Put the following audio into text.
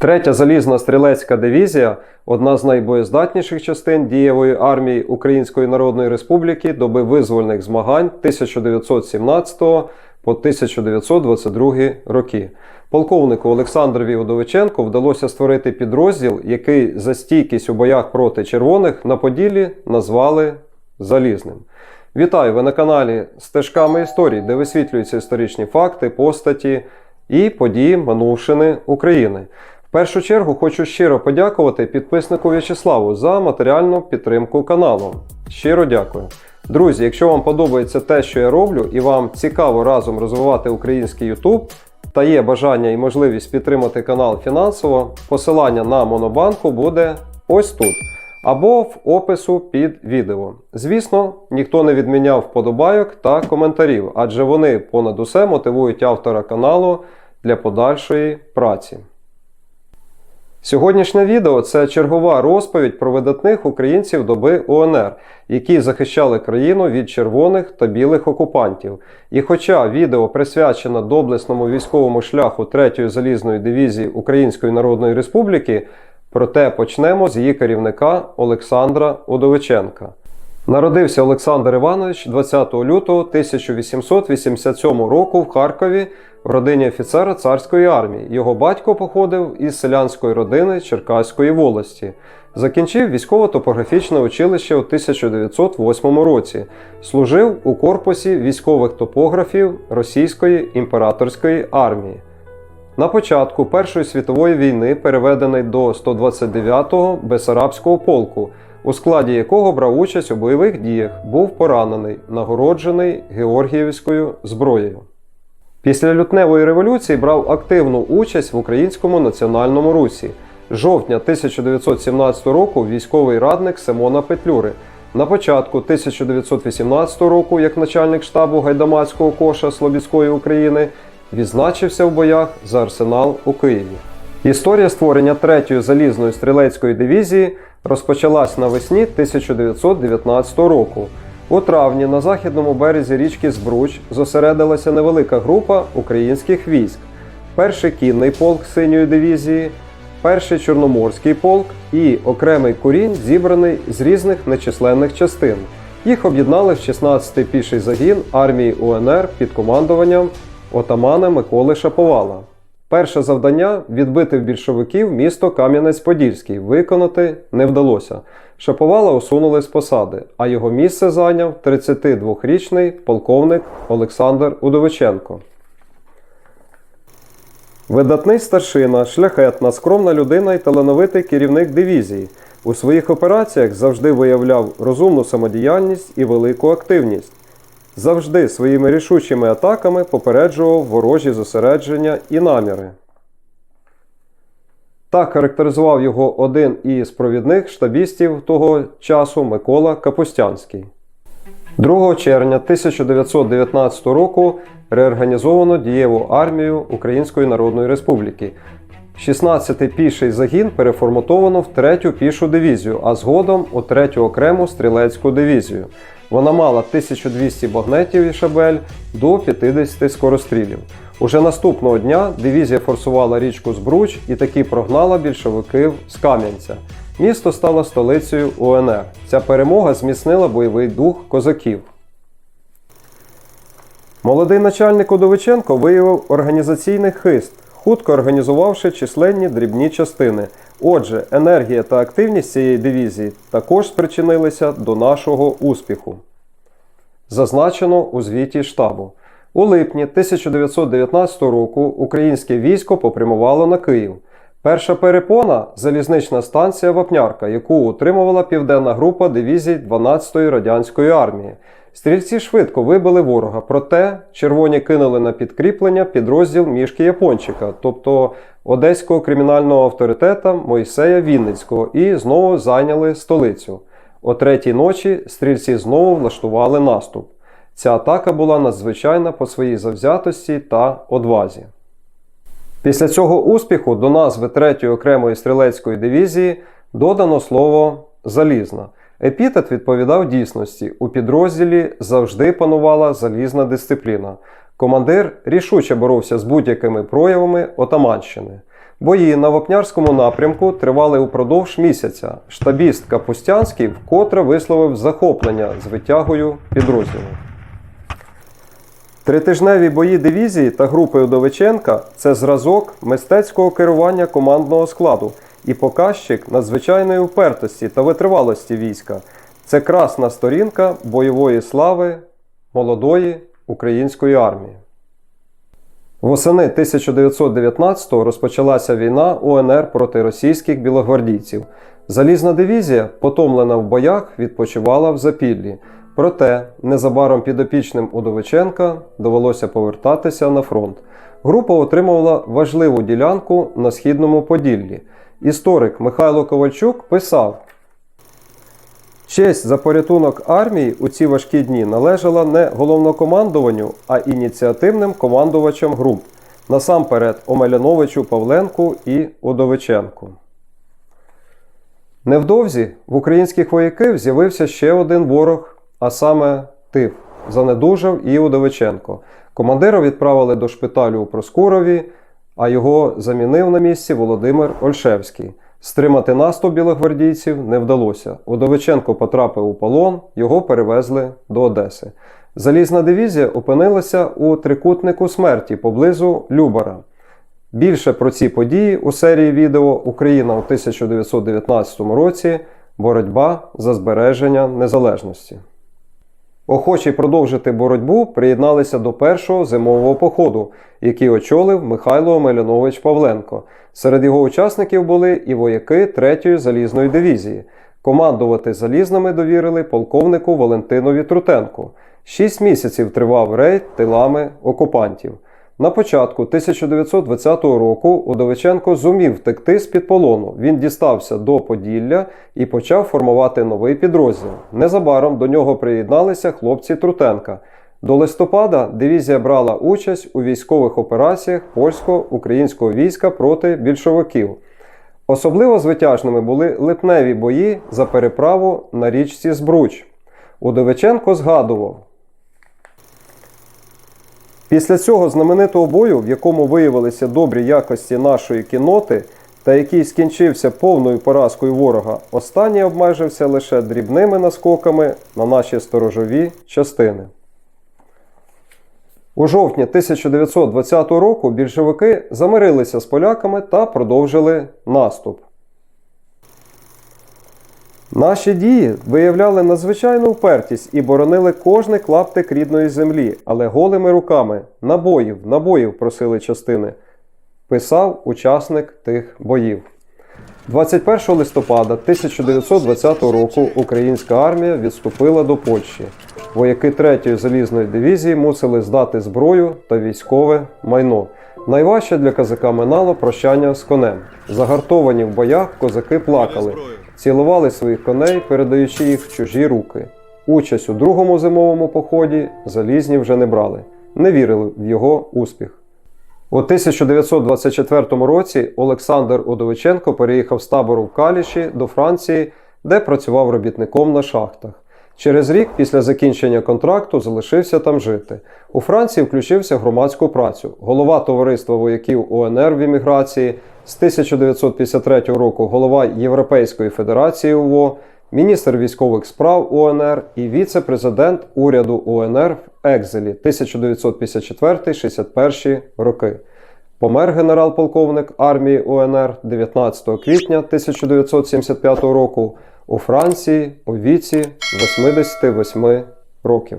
Третя залізна стрілецька дивізія одна з найбоєздатніших частин дієвої армії Української Народної Республіки доби визвольних змагань 1917 по 1922 роки. Полковнику Олександрові Удовиченку вдалося створити підрозділ, який за стійкість у боях проти червоних на Поділлі назвали Залізним. Вітаю! Ви на каналі Стежками історії, де висвітлюються історичні факти, постаті і події минувшини України. В першу чергу хочу щиро подякувати підписнику В'ячеславу за матеріальну підтримку каналу. Щиро дякую. Друзі, якщо вам подобається те, що я роблю, і вам цікаво разом розвивати український YouTube, та є бажання і можливість підтримати канал фінансово, посилання на Монобанку буде ось тут. Або в опису під відео. Звісно, ніхто не відміняв вподобайок та коментарів, адже вони понад усе мотивують автора каналу для подальшої праці. Сьогоднішнє відео це чергова розповідь про видатних українців доби УНР, які захищали країну від червоних та білих окупантів. І хоча відео присвячено доблесному військовому шляху 3-ї залізної дивізії Української Народної Республіки, проте почнемо з її керівника Олександра Удовиченка. Народився Олександр Іванович 20 лютого 1887 року в Харкові в родині офіцера царської армії. Його батько походив із селянської родини Черкаської волості. Закінчив військово-топографічне училище у 1908 році. Служив у корпусі військових топографів Російської імператорської армії. На початку Першої світової війни переведений до 129-го Бесарабського полку, у складі якого брав участь у бойових діях, був поранений, нагороджений Георгіївською зброєю. Після лютневої революції брав активну участь в українському національному русі. Жовтня 1917 року військовий радник Симона Петлюри. На початку 1918 року, як начальник штабу гайдамацького коша Слобідської України, відзначився в боях за арсенал у Києві. Історія створення 3-ї залізної стрілецької дивізії розпочалась навесні 1919 року. У травні на західному березі річки Збруч зосередилася невелика група українських військ: перший кінний полк синьої дивізії, перший чорноморський полк і окремий курінь, зібраний з різних нечисленних частин. Їх об'єднали в 16-й піший загін армії УНР під командуванням отамана Миколи Шаповала. Перше завдання відбити в більшовиків місто Кам'янець-Подільський виконати не вдалося. Шаповала усунули з посади, а його місце зайняв 32-річний полковник Олександр Удовиченко. Видатний старшина, шляхетна, скромна людина і талановитий керівник дивізії. У своїх операціях завжди виявляв розумну самодіяльність і велику активність. Завжди своїми рішучими атаками попереджував ворожі зосередження і наміри. Так характеризував його один із провідних штабістів того часу Микола Капустянський. 2 червня 1919 року реорганізовано дієву армію Української Народної Республіки. 16-й піший загін переформатовано в 3-ю пішу дивізію, а згодом у 3-ю окрему стрілецьку дивізію. Вона мала 1200 багнетів і шабель до 50 скорострілів. Уже наступного дня дивізія форсувала річку Збруч і таки прогнала більшовиків з Кам'янця. Місто стало столицею УНР. Ця перемога зміцнила бойовий дух козаків. Молодий начальник Удовиченко виявив організаційний хист, хутко організувавши численні дрібні частини. Отже, енергія та активність цієї дивізії також спричинилися до нашого успіху. Зазначено у звіті штабу. У липні 1919 року українське військо попрямувало на Київ. Перша перепона залізнична станція Вапнярка, яку утримувала південна група дивізій 12-ї радянської армії. Стрільці швидко вибили ворога, проте червоні кинули на підкріплення підрозділ мішки Япончика, тобто одеського кримінального авторитета Мойсея Вінницького, і знову зайняли столицю. О третій ночі стрільці знову влаштували наступ. Ця атака була надзвичайна по своїй завзятості та одвазі. Після цього успіху до назви 3-ї окремої стрілецької дивізії додано слово залізна. Епітет відповідав дійсності. У підрозділі завжди панувала залізна дисципліна. Командир рішуче боровся з будь-якими проявами отаманщини. Бої на Вапнярському напрямку тривали упродовж місяця. Штабіст Капустянський вкотре висловив захоплення з витягою підрозділу. Тритижневі бої дивізії та групи Удовиченка це зразок мистецького керування командного складу і показчик надзвичайної упертості та витривалості війська. Це красна сторінка бойової слави молодої української армії. Восени 1919-го розпочалася війна УНР проти російських білогвардійців. Залізна дивізія, потомлена в боях, відпочивала в запіллі. Проте незабаром підопічним Удовиченка довелося повертатися на фронт. Група отримувала важливу ділянку на східному Поділлі. Історик Михайло Ковальчук писав: Честь за порятунок армії у ці важкі дні належала не головнокомандуванню, а ініціативним командувачам груп, насамперед Омеляновичу Павленку і Удовиченку. Невдовзі в українських вояків з'явився ще один ворог, а саме Тиф. Занедужав і Удовиченко. Командира відправили до шпиталю у Проскурові, а його замінив на місці Володимир Ольшевський. Стримати наступ білогвардійців не вдалося. Удовиченко потрапив у полон, його перевезли до Одеси. Залізна дивізія опинилася у трикутнику смерті поблизу Любара. Більше про ці події у серії відео Україна у 1919 році Боротьба за збереження незалежності. Охочі продовжити боротьбу приєдналися до першого зимового походу, який очолив Михайло Омелянович Павленко. Серед його учасників були і вояки 3-ї залізної дивізії. Командувати залізними довірили полковнику Валентинові Трутенку. Шість місяців тривав рейд тилами окупантів. На початку 1920 року Удовиченко зумів втекти з-під полону. Він дістався до Поділля і почав формувати новий підрозділ. Незабаром до нього приєдналися хлопці Трутенка. До листопада дивізія брала участь у військових операціях польсько-українського війська проти більшовиків. Особливо звитяжними були липневі бої за переправу на річці Збруч. Удовиченко згадував. Після цього знаменитого бою, в якому виявилися добрі якості нашої кіноти, та який скінчився повною поразкою ворога, останній обмежився лише дрібними наскоками на наші сторожові частини. У жовтні 1920 року більшовики замирилися з поляками та продовжили наступ. Наші дії виявляли надзвичайну впертість і боронили кожний клаптик рідної землі, але голими руками набоїв, набоїв просили частини, писав учасник тих боїв. 21 листопада 1920 року українська армія відступила до Польщі. Вояки 3-ї залізної дивізії мусили здати зброю та військове майно. Найважче для козака минало прощання з конем. Загартовані в боях козаки плакали, цілували своїх коней, передаючи їх в чужі руки. Участь у другому зимовому поході залізні вже не брали, не вірили в його успіх. У 1924 році Олександр Удовиченко переїхав з табору в Каліші до Франції, де працював робітником на шахтах. Через рік після закінчення контракту залишився там жити. У Франції включився в громадську працю. Голова товариства вояків УНР в імміграції з 1953 року голова Європейської Федерації УВО, міністр військових справ УНР і віце-президент уряду УНР в Екзелі 1954-61 роки. Помер генерал-полковник армії УНР 19 квітня 1975 року у Франції у віці 88 років.